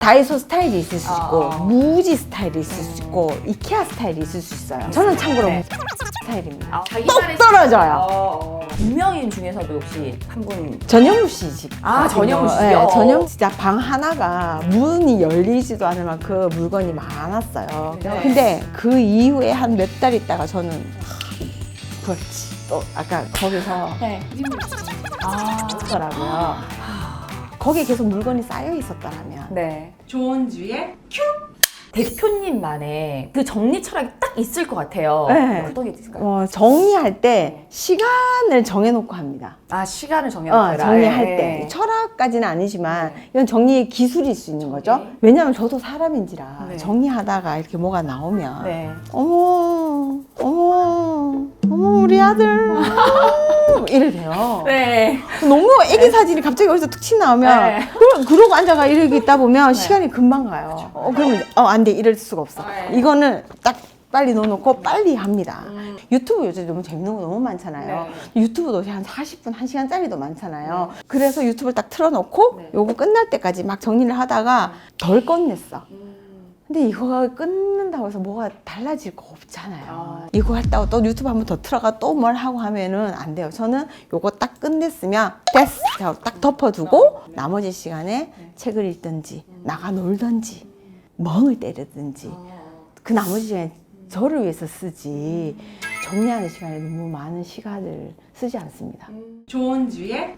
다이소 스타일이 있을 수 있고 어. 무지 스타일이 있을 수 있고 이케아 스타일이 있을 수 있어요. 저는 참고로 네. 스타일입니다. 아, 똑 떨어져요. 어, 어. 유명인 중에서도 혹시 한 분. 전현무 씨 집. 아, 전현무 씨요? 네, 전현무 진짜 방 하나가 문이 열리지도 않을 만큼 물건이 많았어요. 네. 근데 그 이후에 한 몇 달 있다가 저는 하, 그렇지. 또 아까 거기서 네. 아, 더라고요. 거기에 계속 물건이 쌓여 있었더라면 네. 좋은 주에 대표님만의 그 정리 철학이 딱 있을 것 같아요. 네. 어떤 게 있을까요? 어, 정리할 때 시간을 정해놓고 합니다. 아, 시간을 정해놓고 어, 정리할 네. 때 철학까지는 아니지만 네. 이건 정리의 기술일 수 있는 거죠. 네. 왜냐하면 저도 사람인지라 네. 정리하다가 이렇게 뭐가 나오면 네. 어머 어머 어머 우리 아들 이래 돼요. 네. 너무 애기 사진이 갑자기 어디서 툭 튀 나오면 네. 그러, 그러고 앉아가 이러고 있다 보면 시간이 금방 가요. 어, 그러면 어, 안 돼. 이럴 수가 없어. 네. 이거는 딱 빨리 넣어놓고 빨리 합니다. 음. 유튜브 요새 너무 재밌는 거 너무 많잖아요. 유튜브도 한 40분, 1시간짜리도 많잖아요. 그래서 유튜브를 딱 틀어놓고 네. 요거 끝날 때까지 막 정리를 하다가 덜 끝냈어. 음. 근데 이거 끊는다고 해서 뭐가 달라질 거 없잖아요. 아. 이거 했다고 또 유튜브 한 번 더 틀어가 또 뭘 하고 하면은 안 돼요. 저는 요거 딱 끝냈으면 됐어. 하고 딱 덮어두고 나머지 시간에 책을 읽든지 나가 놀든지 멍을 때리든지 그 나머지 시간에 저를 위해서 쓰지 정리하는 시간에 너무 많은 시간을 쓰지 않습니다. 좋은 주에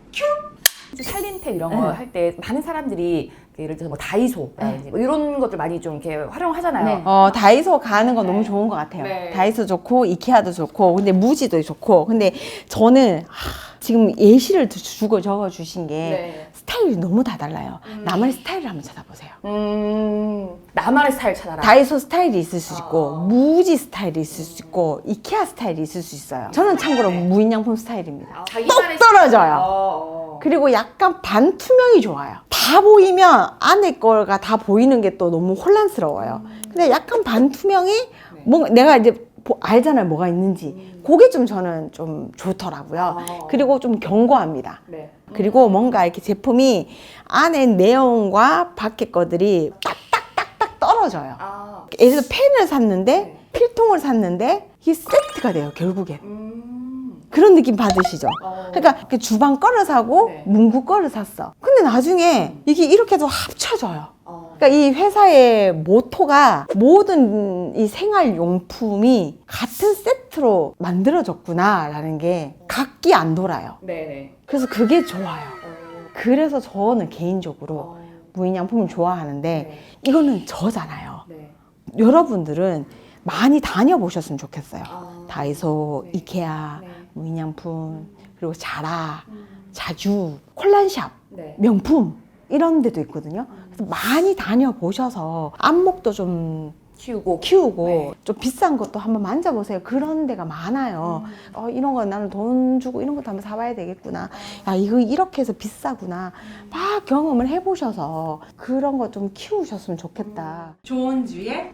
살림템 이런 네. 거할 때 많은 사람들이 그 예를 들어서 뭐 다이소라든지 뭐 이런 것들 많이 좀 이렇게 활용하잖아요. 네. 어, 다이소 가는 건 너무 좋은 것 같아요. 네. 다이소 좋고, 이케아도 좋고, 근데 무지도 좋고. 근데 저는 하, 지금 예시를 주- 주고 적어 주신 게 네. 스타일이 너무 다 달라요. 나만의 스타일을 한번 찾아보세요. 음, 나만의 스타일 찾아라. 다이소 스타일이 있을 수 있고, 어. 무지 스타일이 있을 수 있고, 이케아 스타일이 있을 수 있어요. 저는 참고로 무인양품 스타일입니다. 아, 자기만의 똑 떨어져요. 어, 어. 그리고 약간 반투명이 좋아요. 다 보이면 안에 거가 다 보이는 게 또 너무 혼란스러워요. 근데 약간 반투명이 뭔가 내가 이제 보- 알잖아요, 뭐가 있는지. 그게 좀 저는 좀 좋더라고요. 어. 그리고 좀 견고합니다. 네. 그리고 뭔가 이렇게 제품이 안에 내용과 밖에 것들이 딱딱딱딱 떨어져요. 아, 예를 들어 펜을 샀는데 네. 필통을 샀는데 이게 세트가 돼요, 결국엔. 음, 그런 느낌 받으시죠? 어. 그러니까 이렇게 주방 거를 사고 네. 문구 거를 샀어. 근데 나중에 이게 이렇게 해서 합쳐져요. 어. 그러니까 이 회사의 모토가 모든 이 생활 용품이 같은 세트로 만들어졌구나라는 게 각기 안 돌아요. 네네. 그래서 그게 좋아요. 어. 그래서 저는 개인적으로 어. 무인양품을 좋아하는데 네. 이거는 저잖아요. 네. 여러분들은 많이 다녀보셨으면 좋겠어요. 아. 다이소, 네. 이케아, 네. 무인양품, 그리고 자라, 음. 자주, 콜란샵, 네. 명품 이런 데도 있거든요. 그래서 많이 다녀보셔서 안목도 좀 키우고. 키우고 네. 좀 비싼 것도 한번 만져보세요. 그런 데가 많아요. 음. 어, 이런 거 나는 돈 주고 이런 것도 한번 사봐야 되겠구나. 야, 이거 이렇게 해서 비싸구나. 막 경험을 해보셔서 그런 거 좀 키우셨으면 좋겠다. 좋은 주에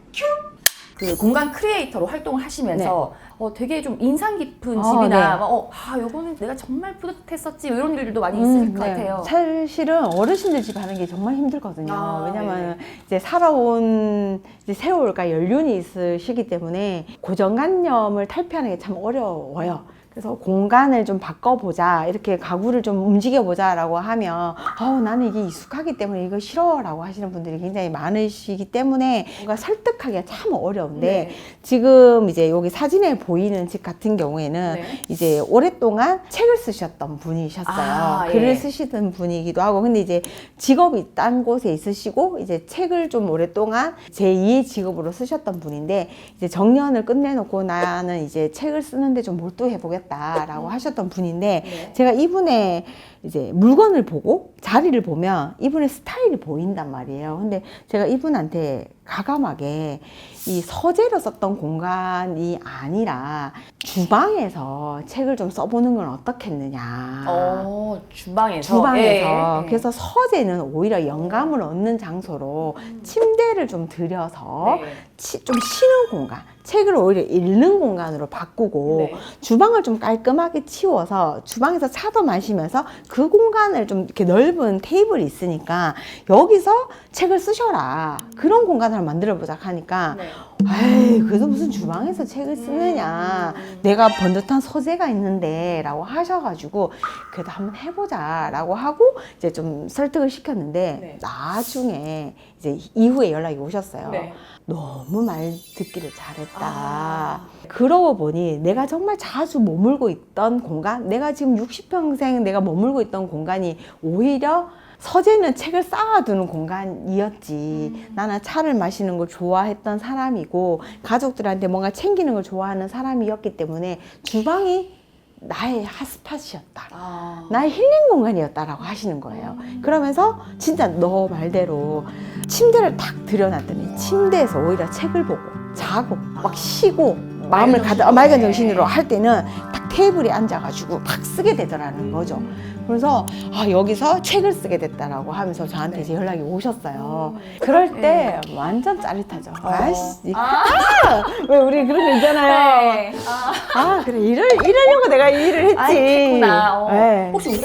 그 공간 크리에이터로 활동을 하시면서 어, 되게 좀 인상 깊은 어, 집이나 네. 막, 어, 아, 요거는 내가 정말 뿌듯했었지 이런 일들도 많이 있을 음, 것 네. 같아요. 사실은 어르신들 집 하는 게 정말 힘들거든요. 아, 왜냐면 이제 살아온 이제 세월과 연륜이 있으시기 때문에 고정관념을 탈피하는 게 참 어려워요. 그래서 공간을 좀 바꿔보자, 이렇게 가구를 좀 움직여보자 라고 하면, 어우, 나는 이게 익숙하기 때문에 이거 싫어 라고 하시는 분들이 굉장히 많으시기 때문에 뭔가 설득하기가 참 어려운데, 네. 지금 이제 여기 사진에 보이는 집 같은 경우에는 네. 이제 오랫동안 책을 쓰셨던 분이셨어요. 아, 예. 글을 쓰시던 분이기도 하고, 근데 이제 직업이 딴 곳에 있으시고, 이제 책을 좀 오랫동안 제2의 직업으로 쓰셨던 분인데, 이제 정년을 끝내놓고 나는 이제 책을 쓰는데 좀 몰두해보겠다 라고 하셨던 분인데, 네. 제가 이분의 이제 물건을 보고 자리를 보면 이분의 스타일이 보인단 말이에요. 근데 제가 이분한테 가감하게 이 서재로 썼던 공간이 아니라 주방에서 책을 좀 써보는 건 어떻겠느냐. 어, 주방에서. 주방에서 예, 예. 그래서 서재는 오히려 영감을 얻는 장소로 침대를 좀 들여서 네. 치- 좀 쉬는 공간, 책을 오히려 읽는 공간으로 바꾸고 네. 주방을 좀 깔끔하게 치워서 주방에서 차도 마시면서 그 공간을 좀 이렇게 넓은 테이블이 있으니까 여기서 책을 쓰셔라. 그런 공간을 만들어 보자 하니까 네. 에이, 그래도 무슨 주방에서 책을 쓰느냐. 내가 번듯한 서재가 있는데, 라고 하셔가지고, 그래도 한번 해보자, 라고 하고, 이제 좀 설득을 시켰는데, 네. 나중에, 이제 이후에 연락이 오셨어요. 네. 너무 말 듣기를 잘했다. 아. 그러고 보니 내가 정말 자주 머물고 있던 공간, 내가 지금 60평생 내가 머물고 있던 공간이 오히려 서재는 책을 쌓아두는 공간이었지. 나는 차를 마시는 걸 좋아했던 사람이고, 가족들한테 뭔가 챙기는 걸 좋아하는 사람이었기 때문에 주방이 나의 핫스팟이었다. 아. 나의 힐링 공간이었다라고 하시는 거예요. 그러면서 진짜 너 말대로 침대를 탁 들여놨더니 침대에서 오히려 책을 보고 자고 막 쉬고 마음을 가다 아, 맑은 정신으로 할 때는 딱 테이블에 앉아가지고 막 쓰게 되더라는 거죠. 그래서 아 여기서 책을 쓰게 됐다라고 하면서 저한테 이제 연락이 오셨어요. 그럴 때 완전 짜릿하죠. 아씨, 아, 왜 우리 그런 거 있잖아요. 네. 아, 아 그래 이럴 이러려고 내가 이 일을 했지. 아. 어. 네. 혹시 우리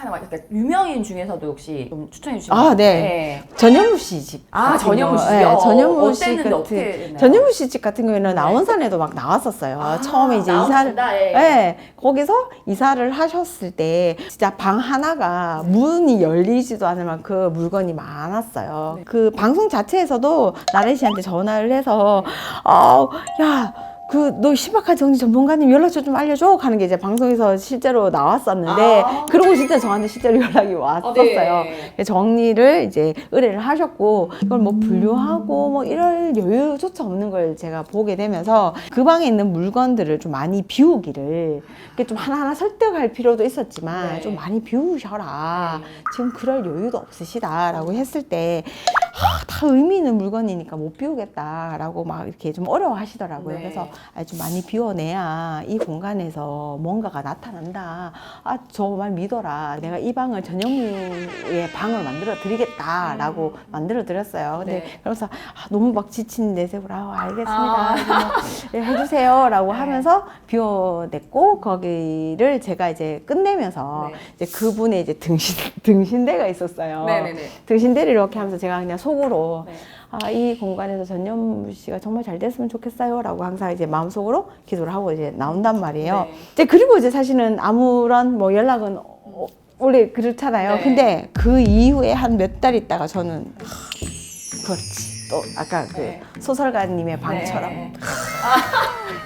가 알만한 그러니까 유명인 중에서도 혹시 좀 추천해 주시면 아, 네. 전현무 씨 집. 아, 같은 전현무 씨요? 네, 전현무 씨 어땠는데, 어떻게 됐나요? 전현무 씨 집 같은 경우에는 나원산에도 막 나왔었어요. 아, 처음에 이제 이사를 예. 네, 거기서 이사를 하셨을 때 진짜 방 하나가 문이 열리지도 않을 만큼 물건이 많았어요. 네. 그 방송 자체에서도 나래 씨한테 전화를 해서 어, 야. 그 너 신박한 정리 전문가님 연락처 좀 알려줘 하는 게 이제 방송에서 실제로 나왔었는데 아. 그러고 진짜 저한테 실제로 연락이 왔었어요. 네. 정리를 이제 의뢰를 하셨고 이걸 뭐 분류하고 뭐 이럴 여유조차 없는 걸 제가 보게 되면서 그 방에 있는 물건들을 좀 많이 비우기를 이렇게 좀 하나하나 설득할 필요도 있었지만 네. 좀 많이 비우셔라 지금 그럴 여유도 없으시다라고 했을 때 아, 다 의미 있는 물건이니까 못 비우겠다라고 막 이렇게 좀 어려워하시더라고요. 네. 그래서 아, 좀 많이 비워내야 이 공간에서 뭔가가 나타난다. 아, 저말 믿어라. 내가 이 방을 전현무의 방을 만들어 드리겠다라고 만들어 드렸어요. 근데 네. 그러면서 아, 너무 막 지친 내색으로 아, 알겠습니다. 아. 뭐, 네, 해주세요라고 네. 하면서 비워냈고 거기를 제가 이제 끝내면서 네. 이제 그분의 이제 등신 등신대가 있었어요. 네 네 네. 등신대를 이렇게 하면서 제가 그냥 속으로 네. 아, 이 공간에서 전현무 씨가 정말 잘 됐으면 좋겠어요. 라고 항상 이제 마음속으로 기도를 하고 이제 나온단 말이에요. 네. 이제 그리고 이제 사실은 아무런 뭐 연락은 어, 원래 그렇잖아요. 네. 근데 그 이후에 한 몇 달 있다가 저는 하, 그렇지. 또 아까 그 네. 소설가님의 방처럼 네.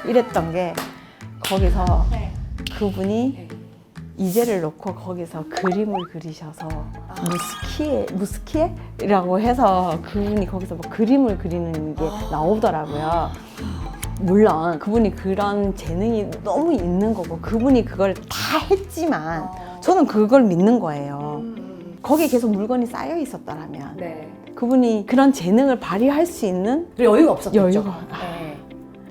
이랬던 게 거기서 네. 그분이 네. 이제를 놓고 거기서 그림을 그리셔서 아. 무스키에 무스키에라고 해서 그분이 거기서 뭐 그림을 그리는 게 아. 나오더라고요. 물론 그분이 그런 재능이 너무 있는 거고 그분이 그걸 다 했지만 어. 저는 그걸 믿는 거예요. 음, 거기에 계속 물건이 쌓여 있었더라면 네. 그분이 그런 재능을 발휘할 수 있는 여유가 없었겠죠. 여유가. 네.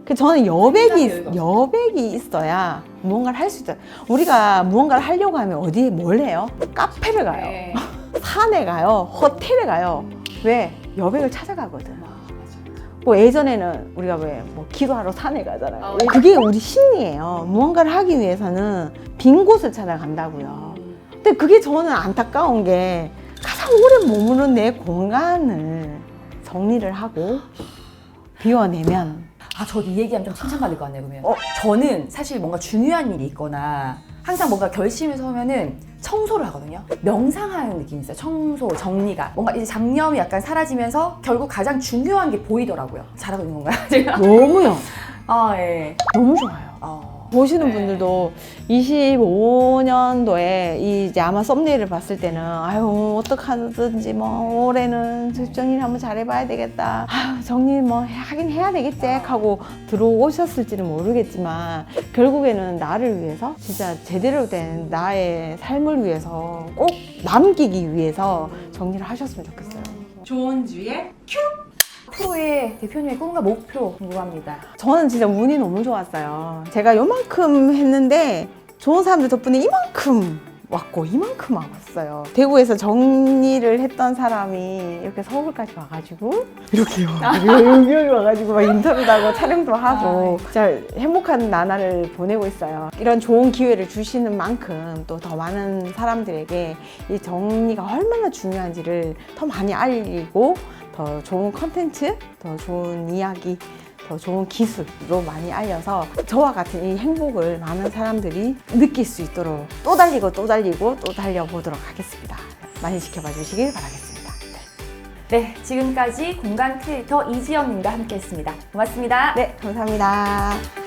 그 저는 여백이 여백이 있어야 무언가를 할 수 있어요. 우리가 무언가를 하려고 하면 어디에 뭘 해요? 카페를 가요. 네. 산에 가요. 호텔에 가요. 왜? 여백을 찾아가거든. 아. 뭐 예전에는 우리가 왜 뭐 기도하러 산에 가잖아요. 아, 그게 우리 심리예요. 무언가를 하기 위해서는 빈 곳을 찾아간다고요. 음. 근데 그게 저는 안타까운 게 가장 오래 머무는 내 공간을 정리를 하고 비워내면 아, 저도 이 얘기하면 좀 칭찬받을 것 같네요, 그러면. 어? 저는 사실 뭔가 중요한 일이 있거나 항상 뭔가 결심을 서면은 청소를 하거든요. 명상하는 느낌이 있어요. 청소, 정리가. 뭔가 이제 잡념이 약간 사라지면서 결국 가장 중요한 게 보이더라고요. 잘하고 있는 건가요, 제가? 너무요. 아, 예. 너무 좋아요. 어. 보시는 네. 분들도 25년도에 이 이제 아마 썸네일을 봤을 때는 아유 어떡하든지 뭐 올해는 집 정리 한번 잘해봐야 되겠다. 아유 정리 뭐 하긴 해야 되겠지 하고 들어오셨을지는 모르겠지만 결국에는 나를 위해서 진짜 제대로 된 나의 삶을 위해서 꼭 남기기 위해서 정리를 하셨으면 좋겠어요. 좋은 주에 프로의 대표님의 꿈과 목표 궁금합니다. 저는 진짜 운이 너무 좋았어요. 제가 요만큼 했는데 좋은 사람들 덕분에 이만큼 왔고 이만큼 와봤어요. 대구에서 정리를 했던 사람이 이렇게 서울까지 와가지고 이렇게 와가지고 여기 여기 와가지고 막 인터뷰도 하고 촬영도 하고 진짜 행복한 나날을 보내고 있어요. 이런 좋은 기회를 주시는 만큼 또 더 많은 사람들에게 이 정리가 얼마나 중요한지를 더 많이 알리고 더 좋은 컨텐츠, 더 좋은 이야기 더 좋은 기술로 많이 알려서 저와 같은 이 행복을 많은 사람들이 느낄 수 있도록 또 달리고 또 달리고 또 달려보도록 하겠습니다. 많이 지켜봐 주시길 바라겠습니다. 네, 지금까지 공간 크리에이터 이지영님과 함께했습니다. 고맙습니다. 네, 감사합니다.